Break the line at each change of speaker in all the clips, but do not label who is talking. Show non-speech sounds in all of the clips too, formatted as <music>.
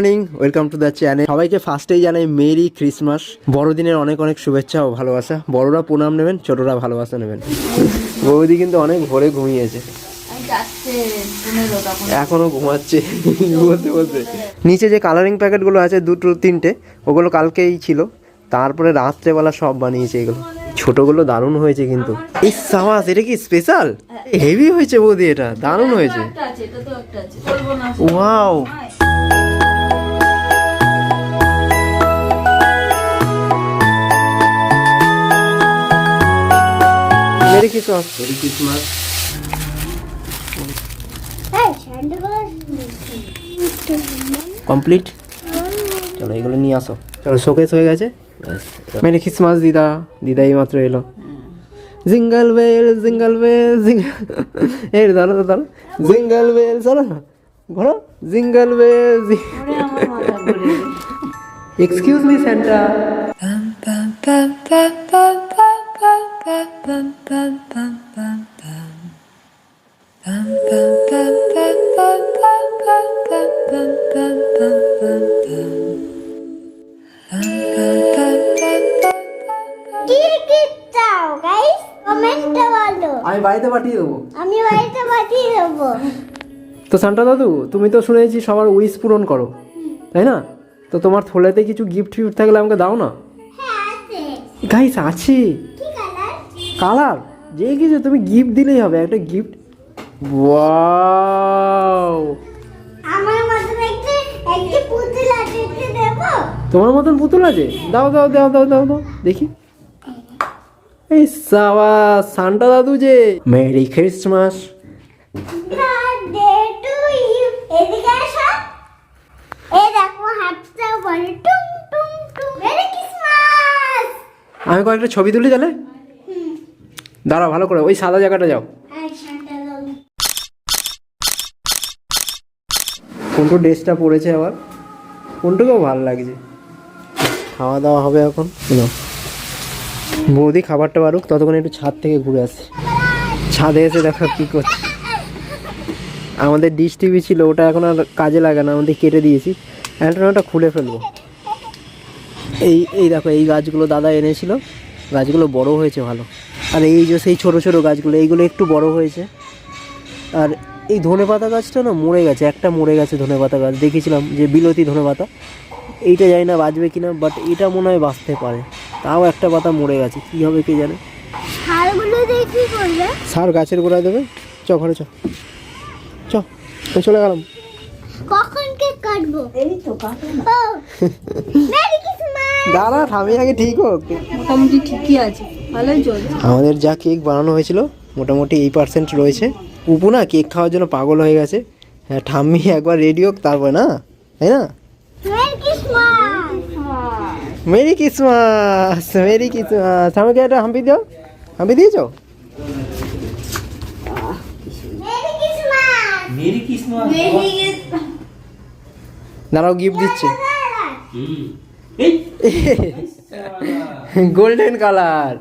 Morning welcome to the channel সবাইকে ফার্স্টেই জানাই মেরি ক্রিসমাস বড়দিনের অনেক অনেক শুভেচ্ছা ও ভালোবাসা। বড়রা প্রণাম নেবেন ছোটরা ভালোবাসা নেবেন। বৌদি কিন্তু অনেক ভোরে ঘুমিয়েছে। এখনও ঘুমাচ্ছে। বলতে বলতে। নিচে যে কালারিং প্যাকেটগুলো আছে দুটো তিনটে ওগুলো কালকেই ছিল। তারপরে রাত্রেবেলা সব বানিয়েছে এগুলো। ছোটগুলো দারুণ হয়েছে কিন্তু। এই সামাস এটা কি স্পেশাল হেভি হয়েছে বৌদি এটা। দারুণ হয়েছে। Wow Christmas merry Christmas complete? চলো এগুলো নিয়ে আসো। চলো শোকেস হয়ে গেছে? মেরি ক্রিসমাস দিদা। দিদা এই মাত্র এলো। Jingle bell jingle bell jingle এই দাঁড়ো দাঁড়ো জিঙ্গল বেল চলো। না ঘোরো jingle bell excuse me Santa আমি বাড়িতে পাঠিয়ে দেবো।
আমি বাড়িতে পাঠিয়ে দেবো।
তো সান্টা দাদু তুমি তো শুনেছি সবার উইশ পূরণ করো তাই না? তো তোমার থলেতে কিছু গিফট ফিফট থাকলে আমাকে দাও না?
হ্যাঁ
গাইস আছে।
কি কালার?
যে কিছু তুমি গিফট দিলেই হবে একটা গিফট ওয়াও
আমার মতন একটি একটি পুতুল আছে একটু দেবো।
তোমার মতন পুতুল আছে? দাও দাও দাও দাও দাও দাও দেখি। এই সাবা সান্টা দাদু যে। Merry Christmas! আমি কয়েকটা ছবি তুলি তাহলে? দাঁড়াও ভালো করে ওই সাদা জায়গাটা যাও। কোনটো ড্রেসটা পরেছে আবার। কোনটুকেও ভালো লাগছে। খাওয়া দাওয়া হবে এখন। বৌদি খাবারটা বারুক ততক্ষণ একটু ছাদ থেকে ঘুরে আসি ছাদে এসে দেখো কী করছে। আমাদের ডিশ টিভি ছিল ওটা এখন আর কাজে লাগে না আমাদের কেটে দিয়েছি। অ্যান্টেনাটা খুলে ফেলব। এই এই দেখো এই গাছগুলো দাদা এনেছিল। গাছগুলো বড় হয়েছে ভালো। আর এই যে সেই ছোট ছোট গাছগুলো এইগুলো একটু বড় হয়েছে। আর এই ধনে পাতা গাছটা না মরে গেছে একটা মরে গেছে ধনে পাতা গাছ। দেখেছিলাম যে বিলতি ধনে পাতা এইটা জানি না বাঁচবে কি না বাট এটা মনে হয় বাঁচতে পারে। তাও একটা পাতা মরে গেছে কী হবে কে জানে? সার গাছের গোড়ায় দেবে। চ ঘরে চ। চ আমি চলে গেলাম।
কখন কেক কাটবো? এই তো
দাঁড়া থামি আগে ঠিক হোক।
মোটামুটি ঠিকই আছে।
আমাদের যা কেক বানানো হয়েছিল মোটামুটি এই পার্সেন্ট রয়েছে। উপু না কেক খাওয়ার জন্য পাগল হয়ে গেছে। হ্যাঁ ঠাম্মি একবার রেডি হোক তারপরে না? তাই না?
মেরি ক্রিসমাস
মেরি ক্রিসমাস আমাকে একটা হাম্পি দিও? হাম্পি দিয়েছ? দাঁড়াও গিফট দিচ্ছে। গোল্ডেন কালার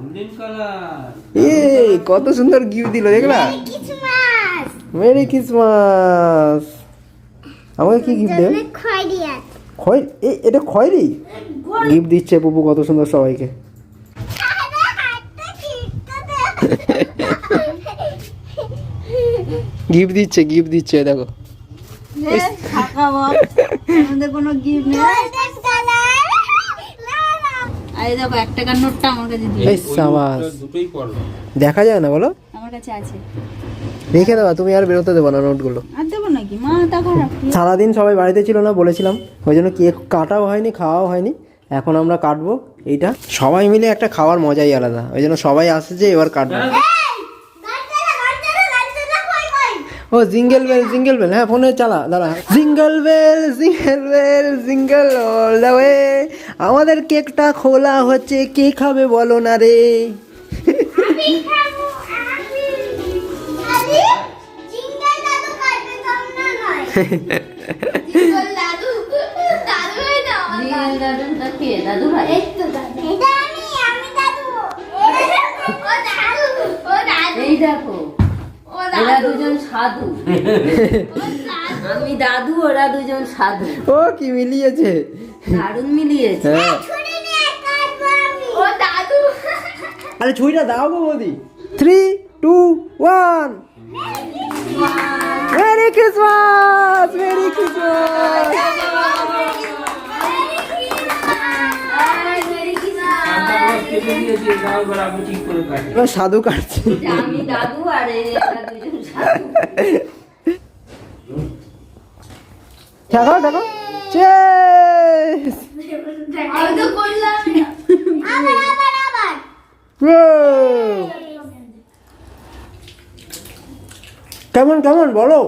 এ কত সুন্দর গিফট দিল দেখলা? মেরি ক্রিসমাস আমাকে কি গিফট দেবে খয় এ এটা খয়রি? গিফট দিচ্ছে পুপু কত সুন্দর সবাইকে। গিফট দিচ্ছে গিফট দিচ্ছে দেখো।
কোনো গিফট নেই। এই দেখো এক টাকার নোটটা আমার কাছে দিয়ে
এই সাবাস। দেখা যায় না বলো?
আমার কাছে আছে।
রেখে দেওয়া তুমি আর বেরোতে দেবো না নোটগুলো।
আর দেবো নাকি মা
সারাদিন সবাই বাড়িতে ছিল না বলেছিলাম। ওই জন্য কেক কাটাও হয়নি খাওয়াও হয়নি। এখন আমরা কাটবো এইটা। সবাই মিলে একটা খাওয়ার মজাই আলাদা। ওই জন্য সবাই আসছে যে এবার কাটবো। ও জিঙ্গেল বেল জিঙ্গেল বেল হ্যাঁ ফোনে চালা দাঁড়া। Jingle bell jingle bell jingle all the way আমাদের কেকটা খোলা হচ্ছে কে খাবে বলো না রে?
দাদু ভাই। এই দেখো। এরা দুজন সাধু। আমি দাদু ওরা দুজন সাধু।
ও কি মিলিয়েছে?
দারুণ মিলিয়েছে।
হ্যাঁ।
ও দাদু।
আরে ছুরিটা দাও গো বৌদি। Three two one merry Christmas merry Christmas এবার সাধু কাটছে।
আমি দাদু আর এরা দুজন সাধু।
দেখো দেখো কেমন কেমন বলো।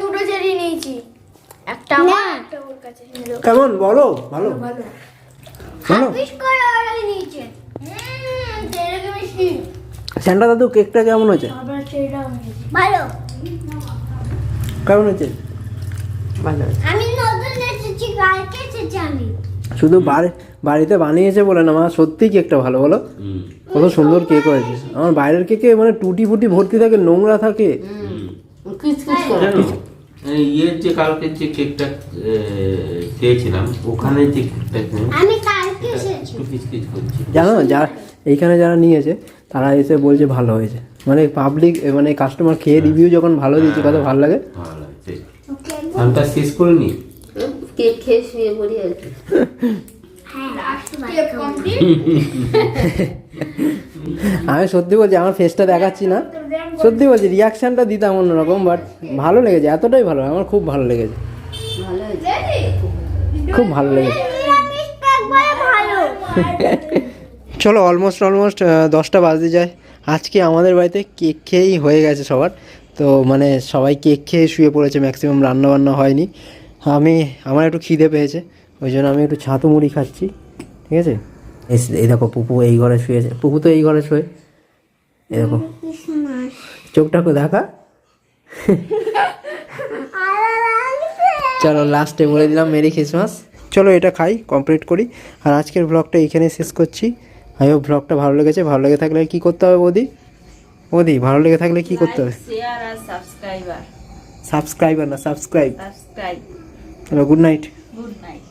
দুটো চেরি নিয়েছি। একটা আমার একটা ওর কাছে। নিল
কেমন বলো। ভালো ভালো। স্যান্টা দাদু কেকটা কেমন হয়েছে?
ভালো।
কেমন হয়েছে? ভালো
আমি নতুন এসেছি কালকে এসেছি আমি।
শুধু বাড়িতে বানিয়েছে বলে না মা সত্যি কেকটা ভালো বলো। কত সুন্দর কেক হয়েছে। আমার বাইরের কেকে মানে টুটি ফুটি ভর্তি থাকে নোংরা থাকে।
ইয়ের যে কালকের যে কেকটা খেয়েছিলাম ওখানে যে কেকটা
আমি
করছি।
জানো যারা এইখানে যারা নিয়েছে তারা এসে বলছে ভালো হয়েছে। মানে পাবলিক মানে কাস্টমার খেয়ে রিভিউ যখন ভালো দিচ্ছে কত ভালো লাগে?
আমি শেষ করে নি?
কেক খেয়ে শুয়ে পড়ি আর কি।
হ্যাঁ
কেক কমপ্লিট <laughs>
আমি সত্যি বলছি আমার ফেসটা দেখাচ্ছি না। সত্যি বলছি রিয়াকশনটা দিতাম অন্যরকম বাট ভালো লেগেছে এতটাই ভালো আমার খুব ভালো লেগেছে। খুব ভালো লেগেছে। চলো অলমোস্ট অলমোস্ট দশটা বাজতে যায়। আজকে আমাদের বাড়িতে কেক খেয়েই হয়ে গেছে সবার। তো মানে সবাই কেক খেয়ে শুয়ে পড়েছে ম্যাক্সিমাম রান্না বান্না হয়নি। আমি আমার একটু খিদে পেয়েছে ওই জন্য আমি একটু ছাতু মুড়ি খাচ্ছি ঠিক আছে? এই- দেখো পুপু এই ঘরে শুয়েছে পুপু তো এই ঘরে শুয়ে। এই দেখো। চোখটা কো দেখা। <laughs> চলো লাস্টে বলে দিলাম মেরি ক্রিসমাস। চলো এটা খাই কমপ্লিট করি। আর আজকের ব্লগটা এখানে শেষ করছি। আই হোপ ব্লগটা ভালো লেগেছে। ভালো লেগে থাকলে কি করতে হবে বৌদি? বৌদি ভালো লেগে থাকলে কি করতে হবে?
সাবস্ক্রাইবার
সাবস্ক্রাইবার না সাবস্ক্রাইব
সাবস্ক্রাইব
চলো গুড নাইট
গুড নাইট